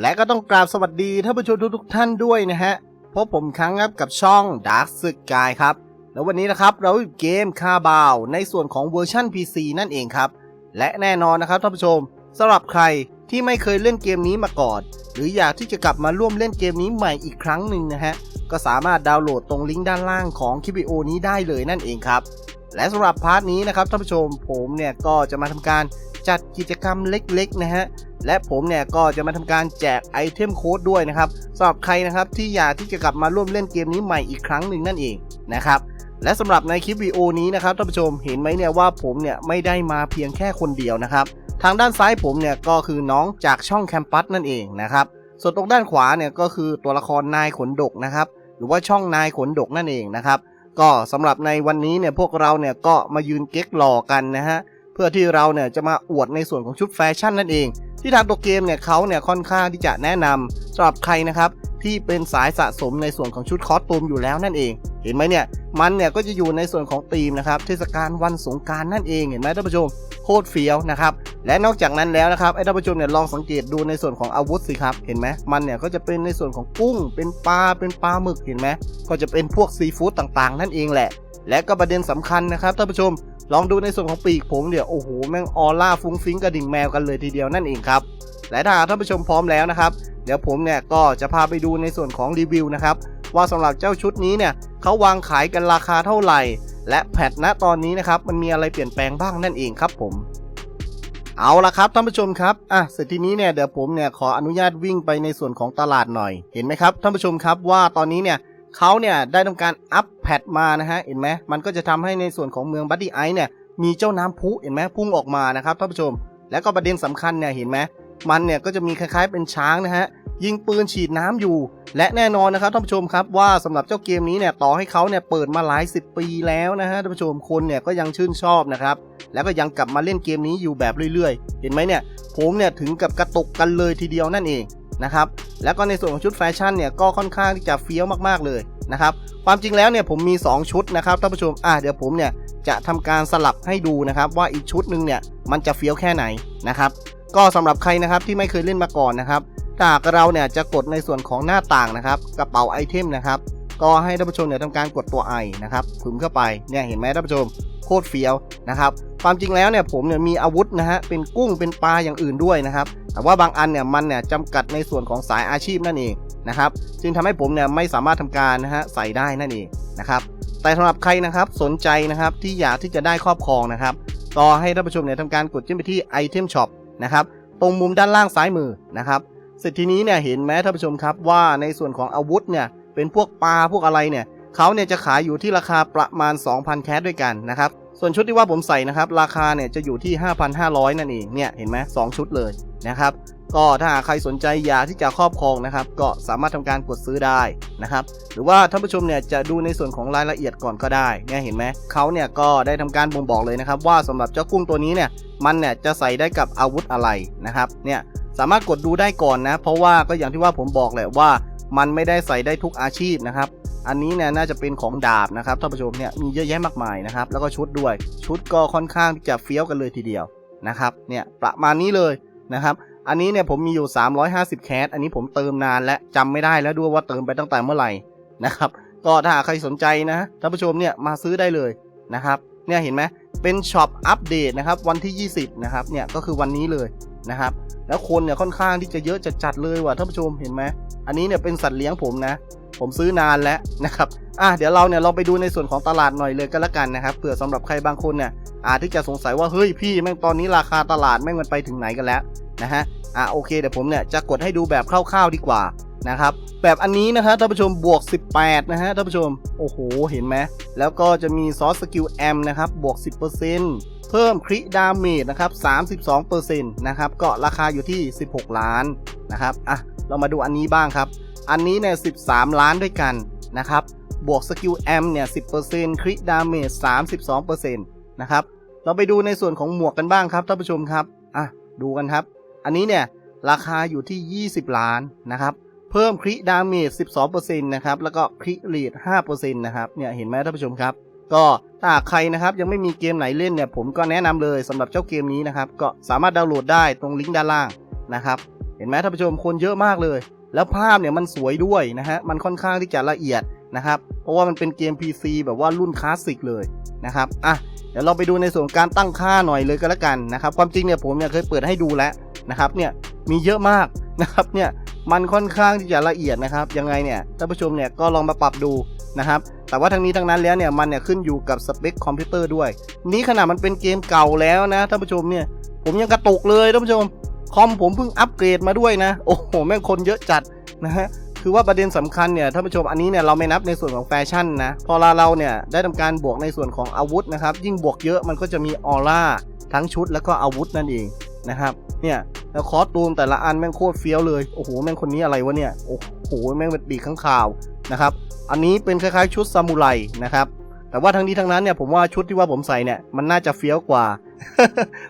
และก็ต้องกราบสวัสดีท่านผู้ชมทุกๆท่านด้วยนะฮะพบผมครั้งครับกับช่อง Dark s k y ครับแล้ววันนี้นะครับเราอยู่เกมคาบาว ในส่วนของเวอร์ชัน PC นั่นเองครับ และแน่นอนนะครับท่านผู้ชมสำหรับใครที่ไม่เคยเล่นเกมนี้มาก่อน หรืออยากที่จะกลับมาร่วมเล่นเกมนี้ใหม่อีกครั้งหนึ่งนะฮะก็สามารถดาวน์โหลดตรงลิงก์ด้านล่างของคลิปวิดีโอนี้ได้เลยนั่นเองครับ และสำหรับพาร์ทนี้นะครับท่านผู้ชมผมเนี่ยก็จะมาทำการจัดกิจกรรมเล็กๆนะฮะ และผมเนี่ยก็จะมาทำการแจกไอเทมโค้ดด้วยนะครับสำหรับใครนะครับที่อยากที่จะกลับมาร่วมเล่นเกมนี้ใหม่อีกครั้งหนึ่งนั่นเองนะครับและสำหรับในคลิปวิดีโอนี้นะครับท่านผู้ชมเห็นไหมเนี่ยว่าผมเนี่ยไม่ได้มาเพียงแค่คนเดียวนะครับทางด้านซ้ายผมเนี่ยก็คือน้องจากช่องแคมปัสนั่นเองนะครับส่วนตรงด้านขวาเนี่ยก็คือตัวละครนายขนดกนะครับหรือว่าช่องนายขนดกนั่นเองนะครับก็สำหรับในวันนี้เนี่ยพวกเราเนี่ยก็มายืนเก๊กหล่อกันนะฮะ เพื่อที่เราเนี่ยจะมาอวดในส่วนของชุดแฟชั่นนั่นเอง ที่ทางตัวเกมเนี่ยเขาเนี่ยค่อนข้างที่จะแนะนำสำหรับใครนะครับที่เป็นสายสะสมในส่วนของชุดคอสตูมอยู่แล้วนั่นเอง เห็นไหมเนี่ยมันเนี่ยก็จะอยู่ในส่วนของธีมนะครับเทศกาลวันสงการนั่นเองเห็นไหมท่านผู้ชมโคตรเฟี้ยวนะครับและนอกจากนั้นแล้วนะครับไอ้ท่านผู้ชมเนี่ยลองสังเกตดูในส่วนของอาวุธสิครับเห็นไหมมันเนี่ยก็จะเป็นในส่วนของกุ้ง เป็นปลาเป็นปลาหมึกเห็นไหมก็จะเป็นพวกซีฟู้ดต่างๆ นั่นเองแหละ และก็ประเด็นสำคัญนะครับท่านผู้ชม ลองดูในส่วนของปีกผมเดี๋ยวโอ้โหแม่งออร่าฟุ้งฟิ้งกระดิ่งแมวกันเลยทีเดียวนั่นเองครับ และถ้าท่านผู้ชมพร้อมแล้วนะครับ เดี๋ยวผมเนี่ยก็จะพาไปดูในส่วนของรีวิวนะครับว่าสำหรับเจ้าชุดนี้เนี่ยเขาวางขายกันราคาเท่าไหร่ และแพทณตอนนี้นะครับมันมีอะไรเปลี่ยนแปลงบ้างนั่นเองครับผม เอาละครับท่านผู้ชมครับอะเสร็จทีนี้เนี่ยเดี๋ยวผมเนี่ยขออนุญาตวิ่งไปในส่วนของตลาดหน่อย เห็นไหมครับท่านผู้ชมครับว่าตอนนี้เนี่ย เขาเนี่ยได้ทำการอัปแพทมานะฮะเห็นไหมมันก็จะทำให้ในส่วนของเมืองบัตตี้ไอเนี่ยมีเจ้าน้ำพุเห็นไหมพุ่งออกมานะครับท่านผู้ชม แล้วก็ประเด็นสำคัญเนี่ยเห็นไหมมันเนี่ยก็จะมีคล้ายๆเป็นช้างนะฮะยิงปืนฉีดน้ำอยู่ และแน่นอนนะครับท่านผู้ชมครับว่าสำหรับเจ้าเกมนี้เนี่ยต่อให้เขาเนี่ยเปิดมาหลายสิบปีแล้วนะฮะท่านผู้ชมคนเนี่ยก็ยังชื่นชอบนะครับแล้วก็ยังกลับมาเล่นเกมนี้อยู่แบบเรื่อยๆ เห็นไหมเนี่ยผมเนี่ยถึงกับกระตุกกันเลยทีเดียวนั่นเอง นะครับ แล้วก็ในส่วนของชุดแฟชั่นเนี่ยก็ค่อนข้างที่จะเฟี้ยวมากๆเลยนะครับ ความจริงแล้วเนี่ยผมมี 2 ชุดนะครับท่านผู้ชม อะเดี๋ยวผมเนี่ยจะทำการสลับให้ดูนะครับ ว่าอีกชุดหนึ่งเนี่ยมันจะเฟี้ยวแค่ไหนนะครับ ก็สำหรับใครนะครับที่ไม่เคยเล่นมาก่อนนะครับถ้ากเราเนี่ยจะกดในส่วนของหน้าต่างนะครับ กระเป๋าไอเทมนะครับ ก็ให้ท่านผู้ชมเนี่ยทำการกดตัวไอนะครับถึงเข้าไปเนี่ยเห็นไหมท่านผู้ชม ตรเฟี้ยวนะครับความจริงแล้วเนี่ยผมเนี่ยมีอาวุธนะฮะเป็นกุ้งเป็นปลาอย่างอื่นด้วยนะครับแต่ว่าบางอันเนี่ยมันเนี่ยจำกัดในส่วนของสายอาชีพนั่นเองนะครับจึงทำให้ผมเนี่ยไม่สามารถทำการนะฮะใส่ได้นั่นเองนะครับแต่สำหรับใครนะครับสนใจนะครับที่อยากที่จะได้ครอบครองนะครับก็ให้ท่านผู้ชมเนี่ยทำการกดจิ้มไปที่ไอเทมช็อปนะครับตรงมุมด้านล่างซ้ายมือนะครับเสร็จทีนี้เนี่ยเห็นไหมท่านผู้ชมครับว่าในส่วนของอาวุธเนี่ยเป็นพวกปลาพวกอะไรเนี่ยเขาเนี่ยจะขายอยู่ที่ราคาประมาณ 2,000 แคสด้วยกันนะครับ ส่วนชุดที่ว่าผมใส่นะครับ ราคาเนี่ยจะอยู่ที่ 5,500 นั่นเองเนี่ยเห็นไหมสองชุดเลยนะครับก็ถ้าหากใครสนใจอยากที่จะครอบครองนะครับ ก็สามารถทำการกดซื้อได้นะครับ หรือว่าท่านผู้ชมเนี่ยจะดูในส่วนของรายละเอียดก่อนก็ได้เนี่ยเห็นไหมเขาเนี่ยก็ได้ทำการบ่งบอกเลยนะครับ ว่าสำหรับเจ้ากุ้งตัวนี้เนี่ยมันเนี่ยจะใส่ได้กับอาวุธอะไรนะครับเนี่ยสามารถกดดูได้ก่อนนะ เพราะว่าก็อย่างที่ว่าผมบอกแหละว่า มันไม่ได้ใส่ได้ทุกอาชีพนะครับ อันนี้เนี่ยน่าจะเป็นของดาบนะครับท่านผู้ชมเนี่ยมีเยอะแยะมากมายนะครับ แล้วก็ชุดด้วย ชุดก็ค่อนข้างจะเฟี้ยวกันเลยทีเดียวนะครับเนี่ยประมาณนี้เลยนะครับ อันนี้เนี่ยผมมีอยู่ 350 แคส อันนี้ผมเติมนานและจำไม่ได้แล้วด้วยว่าเติมไปตั้งแต่เมื่อไหร่นะครับ ก็ถ้าใครสนใจนะท่านผู้ชมเนี่ยมาซื้อได้เลยนะครับ เนี่ยเห็นไหมเป็นช็อปอัปเดตนะครับวันที่ 20 นะครับเนี่ยก็คือวันนี้เลยนะครับ แล้วคนเนี่ยค่อนข้างที่จะเยอะจัดๆเลยว่ะท่านผู้ชมเห็นไหม อันนี้เนี่ยเป็นสัตว์เลี้ยงผมนะ ผมซื้อนานแล้วนะครับอะเดี๋ยวเราเนี่ยเราไปดูในส่วนของตลาดหน่อยเลยก็แล้วกันนะครับเผื่อสำหรับใครบางคนเนี่ยอาจที่จะสงสัยว่าเฮ้ยพี่แม่งตอนนี้ราคาตลาดแม่งมันไปถึงไหนกันแล้วนะฮะอะโอเคเดี๋ยวผมเนี่ยจะกดให้ดูแบบคร่าวๆดีกว่านะครับแบบอันนี้นะฮะท่านผู้ชมบวก 18 นะฮะท่านผู้ชมโอ้โหเห็นไหมแล้วก็จะมีซอสสกิลแอมนะครับบวก 10%เพิ่มคริดาเมจนะครับ32%นะครับก็ราคาอยู่ที่ 16 ล้านนะครับอะ เรามาดูอันนี้บ้างครับ อันนี้เนี่ย13 ล้านด้วยกันนะครับ บวกสกิลแอมเนี่ย10%คริดาเมจ32%นะครับ เราไปดูในส่วนของหมวกกันบ้างครับท่านผู้ชมครับ อะ ดูกันครับ อันนี้เนี่ยราคาอยู่ที่ 20 ล้านนะครับ เพิ่มคริดาเมจ12%นะครับ แล้วก็คริเรท5%นะครับ เนี่ยเห็นไหมท่านผู้ชมครับก็ถ้าใครนะครับยังไม่มีเกมไหนเล่นเนี่ยผมก็แนะนำเลยสำหรับเจ้าเกมนี้นะครับ ก็สามารถดาวน์โหลดได้ตรงลิงก์ด้านล่างนะครับ ห็นไหมท่านผู้ชมคนเยอะมากเลย แล้วภาพเนี่ยมันสวยด้วยนะฮะมันค่อนข้างที่จะละเอียดนะครับเพราะว่ามันเป็นเกม PC แบบว่ารุ่นคลาสสิกเลยนะครับอะเดี๋ยวเราไปดูในส่วนการตั้งค่าหน่อยเลยก็แล้วกันนะครับความจริงเนี่ยผมเนี่ยเคยเปิดให้ดูแล้วนะครับเนี่ยมีเยอะมากนะครับเนี่ยมันค่อนข้างที่จะละเอียดนะครับยังไงเนี่ยท่านผู้ชมเนี่ยก็ลองมาปรับดูนะครับแต่ว่าทั้งนี้ทั้งนั้นแล้วเนี่ยมันเนี่ยขึ้นอยู่กับสเปคคอมพิวเตอร์ด้วย นี้ขนาดมันเป็นเกมเก่าแล้วนะท่านผู้ชมเนี่ยผมยังกระตุกเลยท่านผู้ชม คอมผมเพิ่งอัปเกรดมาด้วยนะ โอ้โห แม่งคนเยอะจัดนะฮะคือว่าประเด็นสำคัญเนี่ยท่านผู้ชมอันนี้เนี่ยเราไม่นับในส่วนของแฟชั่นนะ พอเราเราเนี่ยได้ทำการบวกในส่วนของอาวุธนะครับ ยิ่งบวกเยอะมันก็จะมีออร่าทั้งชุดแล้วก็อาวุธนั่นเองนะครับเนี่ยแล้วคอสตูมแต่ละอันแม่งโคตรเฟี้ยวเลย โอ้โห แม่งคนนี้อะไรวะเนี่ย โอ้โห แม่งเป็นปีกข้างข่าวนะครับ อันนี้เป็นคล้ายๆชุดซามูไรนะครับ แต่ว่าทั้งนี้ทั้งนั้นเนี่ยผมว่าชุดที่ว่าผมใส่เนี่ยมันน่าจะเฟี้ยวกว่า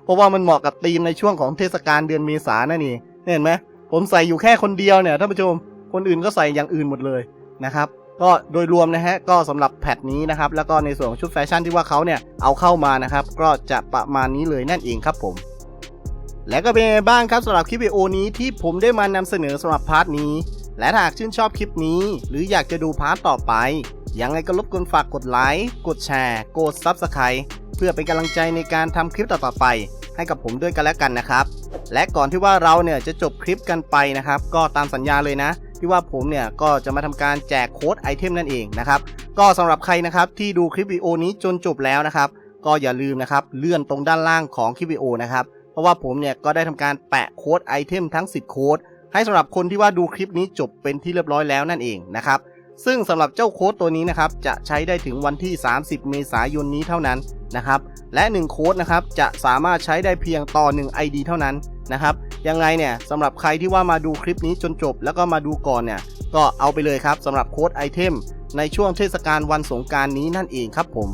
เพราะว่ามันเหมาะกับธีมในช่วงของเทศกาลเดือนเมษานนั่นเองเห็นไหมผมใส่อยู่แค่คนเดียวเนี่ยท่านผู้ชมคนอื่นก็ใส่อย่างอื่นหมดเลยนะครับก็โดยรวมนะฮะก็สำหรับแพทนี้นะครับแล้วก็ในส่วนของชุดแฟชั่นที่ว่าเขาเนี่ยเอาเข้ามานะครับก็จะประมาณนี้เลยนั่นเองครับผมและก็เป็นไงบ้างครับสำหรับคลิปวิดีโอนี้ที่ผมได้มานำเสนอสำหรับพาร์ทนี้ และหากชื่นชอบคลิปนี้ หรืออยากจะดูพาร์ทต่อไปยังไงก็รบกวนฝากกดไลค์กดแชร์ กด Subscribe พื่อเป็นกำลังใจในการทำคลิปต่อๆไป ให้กับผมด้วยกันแล้วกันนะครับ และก่อนที่ว่าเราเนี่ยจะจบคลิปกันไปนะครับ ก็ตามสัญญาเลยนะ ที่ว่าผมเนี่ยก็จะมาทำการแจกโค้ดไอเทมนั่นเองนะครับ ก็สำหรับใครนะครับที่ดูคลิปวิดีโอนี้จนจบแล้วนะครับ ก็อย่าลืมนะครับเลื่อนตรงด้านล่างของคลิปวิดีโอนะครับเพราะว่าผมเนี่ยก็ได้ทำการแปะโค้ดไอเทมทั้ง 10 โค้ดให้สำหรับคนที่ว่าดูคลิปนี้จบเป็นที่เรียบร้อยแล้วนั่นเองนะครับ ซึ่งสำหรับเจ้าโค้ดตัวนี้นะครับจะใช้ได้ถึงวันที่ 30 เมษายนนี้เท่านั้นนะครับและ 1 โค้ดนะครับจะสามารถใช้ได้เพียงต่อ 1 ID เท่านั้นนะครับยังไงเนี่ยสำหรับใครที่ว่ามาดูคลิปนี้จนจบ แล้วก็มาดูก่อนเนี่ยก็เอาไปเลยครับสำหรับโค้ดไอเทมในช่วงเทศกาลวันสงการนี้นั่นเองครับผม